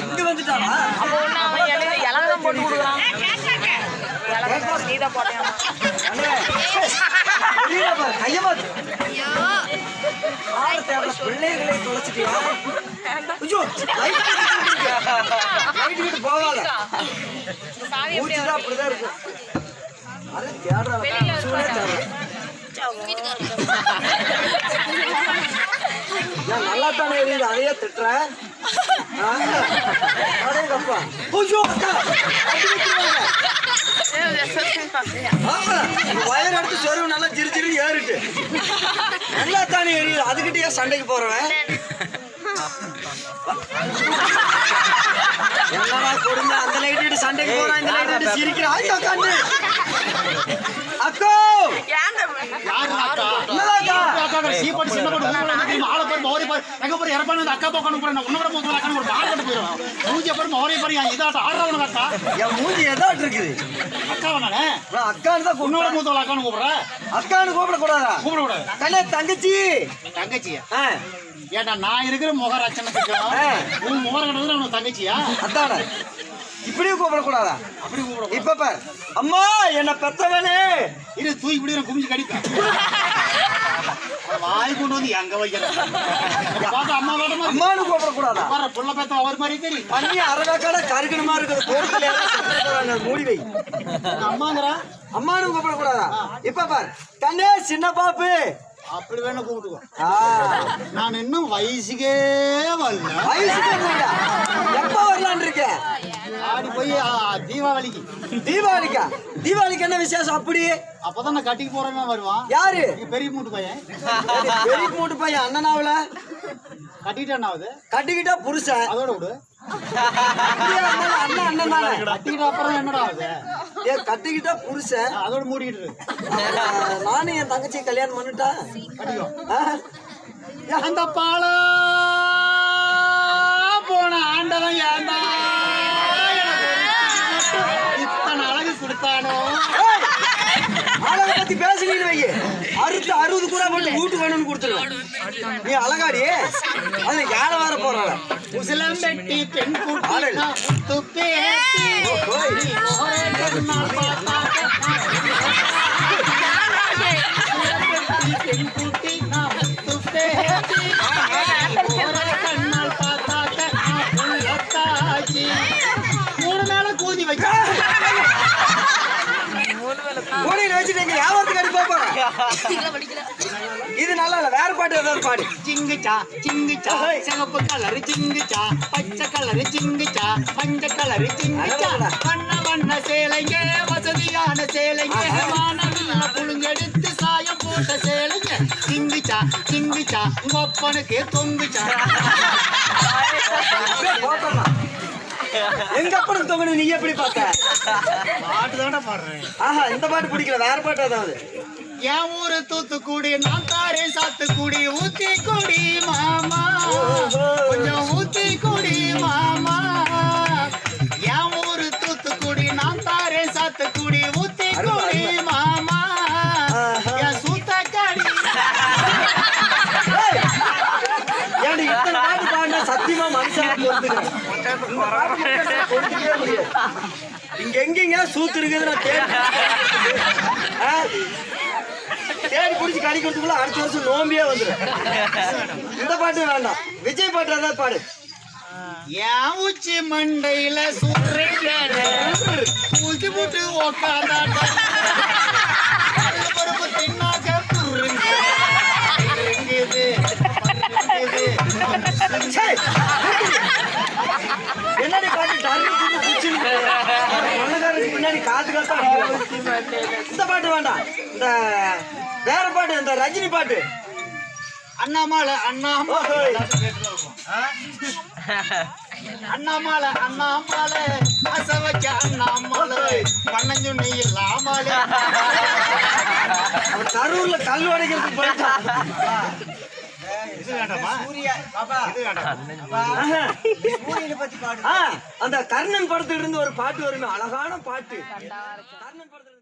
இங்க வந்துட்டானா அப்போ ஒண்ணு அவன் இலை இலை தான் போட்டு கொடுக்குறான் இலை தான் நீ தான் தேவை, பிள்ளைகளை தொலைச்சிட்டியா? போகாத. அப்படிதான் இருக்கும். ஆமா, இந்த வயர் எடுத்து சொருவு நல்லா ஜிரு ஜிருன்னு ஏறிட்டு. நல்லா தானே எரியுது. அதுக்கிட்டே சண்டைக்கு போறவன்? என்னடா கொடுங்க அந்த லைட் சண்டைக்கு போறான் இந்த லைட் இட்டு சிரிக்கிறான் ஐயோ கண்ணு. அக்கோ! என்னடா அக்கா? சீப்படி சின்ன போட்டு ஊருல என்ன தெரியுமா? ஆளை பாரு, மோரை பாரு, எங்க பாரு, இறப்பானு வந்து அக்கா பக்கம் அனுப்புறேன். உன்னை விட மூத்தவள அக்கான்னு ஒரு பால் கட்டு போயிடும். மூஞ்சிய பாரு, மோரை பாரு, என் இதாட்டம் ஆடுறவனுக்கு அக்கா. என் மூஞ்சி எதாட்டு இருக்குது அக்காவை நானே. அக்கான்னு தான் உன்னோட மூத்தவள அக்கான்னு கூப்பிடுறேன். அக்கான்னு கூப்பிடக்கூடாதா கூப்பிடக்கூடாது. கண்ணே தங்கச்சி தங்கச்சியா? ஆ ஏன்டா, நான் இருக்கிற முக ரச்சனத்துக்கும், ஆ. உன் முகம் கட்டதுல உனக்கு தங்கச்சியா? அத்தான இப்படியும் கூப்பிடக்கூடாதா அப்படி கூப்பிடக்கூடாது. இப்ப அம்மா என்ன பெத்தவனே இரு, தூக்கி இப்படி நான் குமிஞ்சு கடிப்பேன். வாய் கொண்டு வந்து எங்க பார்த்தா அம்மா வேடமா. அம்மானு கூப்பிடக்கூடாதா? பாரு, புள்ள பேத்த அவர் மாதிரி தெரியும். பண்ணி அரவேக்காட கருக்கணுமா இருக்குது? கோடத்துல மூடி வை. அம்மாங்கிறா? அம்மானு கூப்பிடக்கூடாதா? இப்ப பார். கண்ணே சின்ன பாப்பு. அப்படி வேணா கூப்பிட்டுக்கோ. நான் இன்னும் வயசுக்கே வரல. வயசுக்கு? எப்ப வரலான் இருக்க? ஆடி போய் தீபாவளிக்கு. தீபாவளிக்கா? தீபாவளிக்கு என்ன விசேஷம் அப்படி? அப்பதான் நான் கட்டிக்கு போறேன் வருவான். யாரு? பெரிய மூட்டு பையன். பெரிய மூட்டு பையன் அண்ணனாவுல? கட்டிக்கிட்டேன் ஆகுது கட்டிக்கிட்டா புருஷன். அதோட விடு. அப்படியே இருந்தாலும் அண்ணன் அண்ணன் தானே? கட்டிக்கிட்ட அப்புறம் என்னடா ஆகுது ஏ கட்டிக்கிட்டா புருஷன். அதோட மூடிக்கிட்டு நானும் என் தங்கச்சி கல்யாணம் பண்ணிட்டா? அந்த பாலா போன ஆண்டவன் ஏண்டா பத்தி பேசுனீன்னு வையே அறுத்து அறுபது கூட மட்டும் வீட்டு வேணும்னு கொடுத்துருவேன் நீ அழகாடி. அது யாரை வேற போறாள முசலம் வெட்டி பெண் குட்டி கோடியில் வச்சுட்டு வியாபாரத்துக்கு அடி போறேன் இது நல்லா இல்ல வேற பாட்டு ஏதாவது பாடு சிங்குச்சா சிங்குச்சா சிவப்பு கலர் சிங்குச்சா பச்சை கலர் சிங்குச்சா மஞ்சள் கலர் சிங்குச்சா வண்ண வண்ண சேலைங்க வசதியான சேலைங்க வானவில்ல புழுங்கெடுத்து சாயம் போட்ட சேலைங்க சிங்குச்சா சிங்குச்சா உங்க அப்பனுக்கு தொங்குச்சா போட்டோம்னா. எங்க அப்பனுக்கு தொங்கணும் நீ எப்படி பார்த்த? பாட்டு தானே பாடுறேன். ஆஹா இந்த பாட்டு பிடிக்கல வேற பாட்டு ஏதாவது? என் ஊரு தூத்துக்குடி நான் தாரேன் சாத்துக்குடி ஊத்தி குடி மாமா இங்க எங்கெங்க? சூத்து இருக்குது தேடி ஆ? தேடி பிடிச்சி கடி அடுத்த வருஷம் நோம்பியே வந்துடும் இந்த பாட்டு வேண்டாம். விஜய் பாட்டு ஏதாவது பாடு. என் உச்சி மண்டையில சுற்றுங்க ஊசி போட்டு உக்காந்தாட்ட. இந்த பாட்டு வேண்டாம். இந்த வேற பாட்டு இந்த ரஜினி பாட்டு. அண்ணாமலை அண்ணாமலை. அண்ணாமலை அண்ணாமலை. அச வச்ச அண்ணாமலை பண்ணஞ்சுண்ணி இல்லாமலே கரூர்ல கல் உடைக்கிறதுக்கு போயிட்டான் இது வேண்டாமா இது வேண்டாமா ஆஹா. ஆ, அந்த கர்ணன் படத்துல இருந்து ஒரு பாட்டு வருமே அழகான பாட்டு. கர்ணன் படத்துல